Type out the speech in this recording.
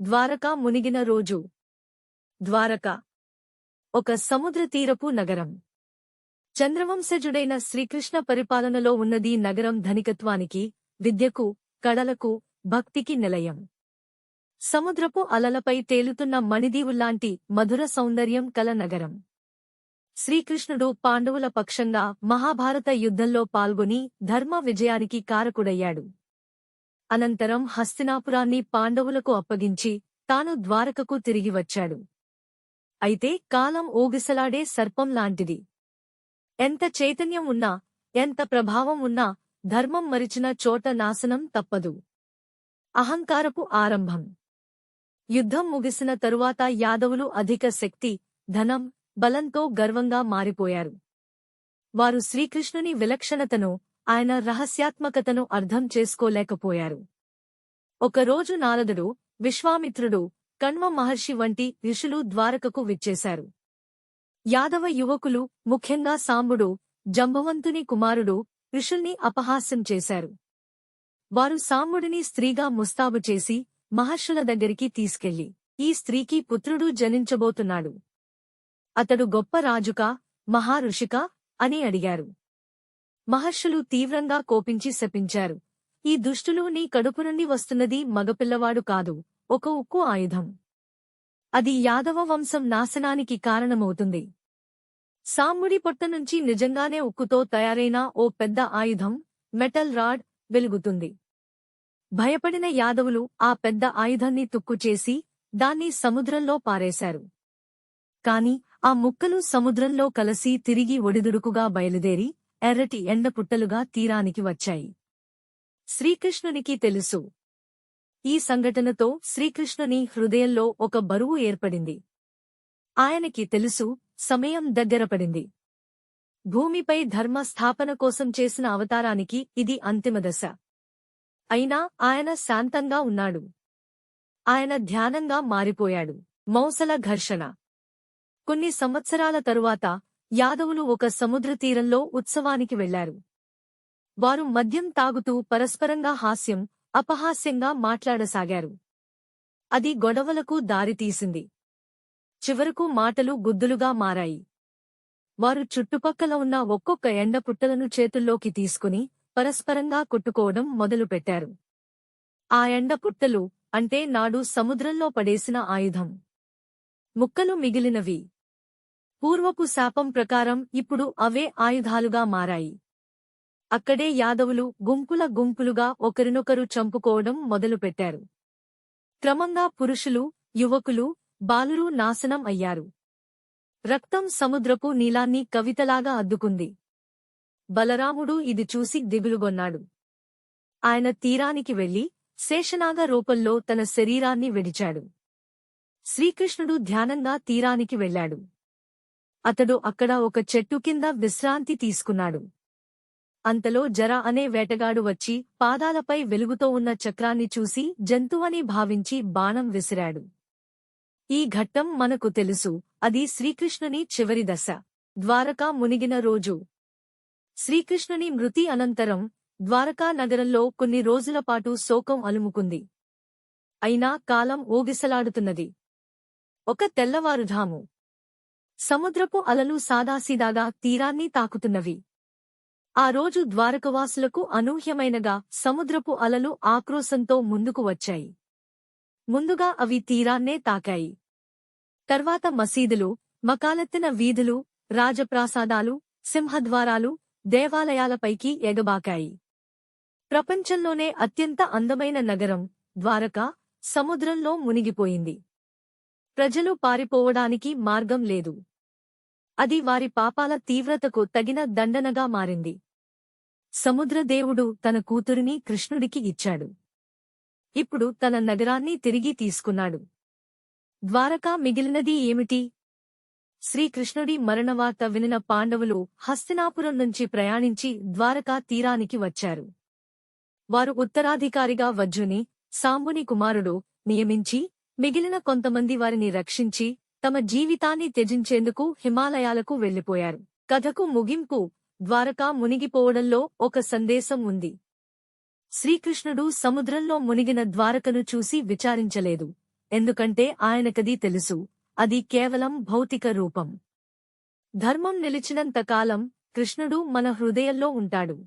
ద్వారకా మునిగిన రోజు. ద్వారక. ఒక సముద్ర తీరపు నగరం. చంద్రవంశజుడైన శ్రీకృష్ణ పరిపాలనలో ఉన్నది నగరం ధనికత్వానికి విద్యకు కళలకు భక్తికి నిలయం. సముద్రపు అలలపై తేలుతున్న మణిదీవుల్లాంటి మధుర సౌందర్యం కల నగరం. శ్రీకృష్ణుడు పాండవుల పక్షంగా మహాభారత యుద్ధంలో పాల్గొని ధర్మ విజయానికి కారకుడయ్యాడు. అనంతరం హస్తినాపురాన్ని పాండవులకు అప్పగించి తాను ద్వారకకు తిరిగి వచ్చాడు. అయితే కాలం ఊగిసలాడే సర్పం లాంటిది. ఎంత చైతన్యం ఉన్నా ఎంత ప్రభావం ఉన్నా ధర్మం మరిచిన చోట నాశనం తప్పదు. అహంకారపు ఆరంభం. యుద్ధం ముగిసిన తరువాత యాదవులు అధిక శక్తి ధనం బలంతో గర్వంగా మారిపోయారు. వారు శ్రీకృష్ణుని విలక్షణతను ఆయన రహస్యాత్మకతను అర్థం చేసుకోలేకపోయారు. ఒకరోజు నారదుడు విశ్వామిత్రుడు కణ్వ మహర్షి వంటి ఋషులు ద్వారకకు విచ్చేశారు. యాదవ యువకులు ముఖ్యంగా సాంబుడు జంబవంతుని కుమారుడు ఋషుల్ని అపహాస్యం చేశారు. వారు సాంబుడిని స్త్రీగా ముస్తాబు చేసి మహర్షుల దగ్గరికి తీసుకెళ్ళి ఈ స్త్రీకి పుత్రుడు జనించబోతున్నాడు. అతడు గొప్ప రాజుకా మహారుషికా అని అడిగారు. మహర్షులు తీవ్రంగా కోపించి శపించారు. ఈ దుష్టులు నీ కడుపు నుండి వస్తున్నది మగపిల్లవాడు కాదు ఒక ఉక్కు ఆయుధం. అది యాదవ వంశం నాశనానికి కారణమవుతుంది. సాముడి పొట్ట నుంచి నిజంగానే ఉక్కుతో తయారైన ఓ పెద్ద ఆయుధం మెటల్ రాడ్ వెలుగుతుంది. భయపడిన యాదవులు ఆ పెద్ద ఆయుధాన్ని తుక్కుచేసి దాన్ని సముద్రంలో పారేశారు. కాని ఆ ముక్కలు సముద్రంలో కలసి తిరిగి ఒడిదుడుకుగా బయలుదేరి ఎర్రటి ఎండపుట్టలుగా తీరానికి వచ్చాయి. శ్రీకృష్ణునికి తెలుసు. ఈ సంఘటనతో శ్రీకృష్ణుని హృదయంలో ఒక బరువు ఏర్పడింది. ఆయనకి తెలుసు సమయం దగ్గరపడింది భూమిపై ధర్మ స్థాపన కోసం చేసిన అవతారానికి ఇది అంతిమ దశ. అయినా ఆయన శాంతంగా ఉన్నాడు. ఆయన ధ్యానంగా మారిపోయాడు. మౌసల ఘర్షణ. కొన్ని సంవత్సరాల తరువాత యాదవులు ఒక సముద్ర తీరంలో ఉత్సవానికి వెళ్ళారు. వారు మద్యం తాగుతూ పరస్పరంగా హాస్యం అపహాస్యంగా మాట్లాడసాగారు. అది గొడవలకు దారితీసింది చివరకు మాటలు గుద్దులుగా మారాయి. వారు చుట్టుపక్కల ఉన్న ఒక్కొక్క ఎండపుట్టలను చేతుల్లోకి తీసుకుని పరస్పరంగా కొట్టుకోవడం మొదలుపెట్టారు. ఆ ఎండపుట్టలు అంటే నాడు సముద్రంలో పడేసిన ఆయుధం. ముక్కలు మిగిలినవి. పూర్వపు శాపం ప్రకారం ఇప్పుడు అవే ఆయుధాలుగా మారాయి. అక్కడే యాదవులు గుంపుల గుంపులుగా ఒకరినొకరు చంపుకోవడం మొదలుపెట్టారు. క్రమంగా పురుషులు యువకులు బాలురు నాశనం అయ్యారు. రక్తం సముద్రపు నీలాన్ని కవితలాగా అద్దుకుంది. బలరాముడు ఇది చూసి దిగులుగొన్నాడు. ఆయన తీరానికి వెళ్ళి శేషనాగ రూపంలో తన శరీరాన్ని విడిచాడు. శ్రీకృష్ణుడు ధ్యానంగా తీరానికి వెళ్ళాడు అతడు అక్కడ ఒక చెట్టు కింద విశ్రాంతి తీసుకున్నాడు. అంతలో జర అనే వేటగాడు వచ్చి పాదాలపై వెలుగుతో ఉన్న చక్రాన్ని చూసి జంతువని భావించి బాణం విసిరాడు. ఈ ఘట్టం మనకు తెలుసు అది శ్రీకృష్ణుని చివరి దశ. ద్వారకా మునిగిన రోజు. శ్రీకృష్ణుని మృతి అనంతరం ద్వారకా నగరంలో కొన్ని రోజులపాటు శోకం అలుముకుంది. అయినా కాలం ఊగిసలాడుతున్నది. ఒక తెల్లవారుధాము. సముద్రపు అలలు సాదాసీదాగా తీరాన్ని తాకుతున్నవి. ఆ రోజు ద్వారకవాసులకు అనూహ్యమైనగా సముద్రపు అలలు ఆక్రోశంతో ముందుకు వచ్చాయి. ముందుగా అవి తీరాన్నే తాకాయి. తర్వాత మసీదులు మకాలెత్తిన వీధులు రాజప్రాసాదాలు సింహద్వారాలు దేవాలయాలపైకి ఎగబాకాయి. ప్రపంచంలోనే అత్యంత అందమైన నగరం ద్వారక సముద్రంలో మునిగిపోయింది. ప్రజలు పారిపోవడానికి మార్గం లేదు. అది వారి పాపాల తీవ్రతకు తగిన దండనగా మారింది. సముద్రదేవుడు తన కూతురిని కృష్ణుడికి ఇచ్చాడు. ఇప్పుడు తన నగరాన్ని తిరిగి తీసుకున్నాడు. ద్వారకా మిగిలినది ఏమిటి? శ్రీకృష్ణుడి మరణవార్త వినిన పాండవులు హస్తినాపురం నుంచి ప్రయాణించి ద్వారకా తీరానికి వచ్చారు. వారు ఉత్తరాధికారిగా వజ్జుని సాంబుని కుమారుడు నియమించి మిగిలిన కొంతమంది వారిని రక్షించి తమ జీవితాన్ని త్యజించేందుకు హిమాలయాలకు వెళ్ళిపోయారు కథకు ముగింపు ద్వారకా మునిగిపోవడంలో ఒక సందేశం ఉంది. శ్రీకృష్ణుడు సముద్రంలో మునిగిన ద్వారకను చూసి విచారించలేదు. ఎందుకంటే ఆయనకది తెలుసు అది కేవలం భౌతిక రూపం. ధర్మం నిలిచినంతకాలం కృష్ణుడు మన హృదయంలో ఉంటాడు.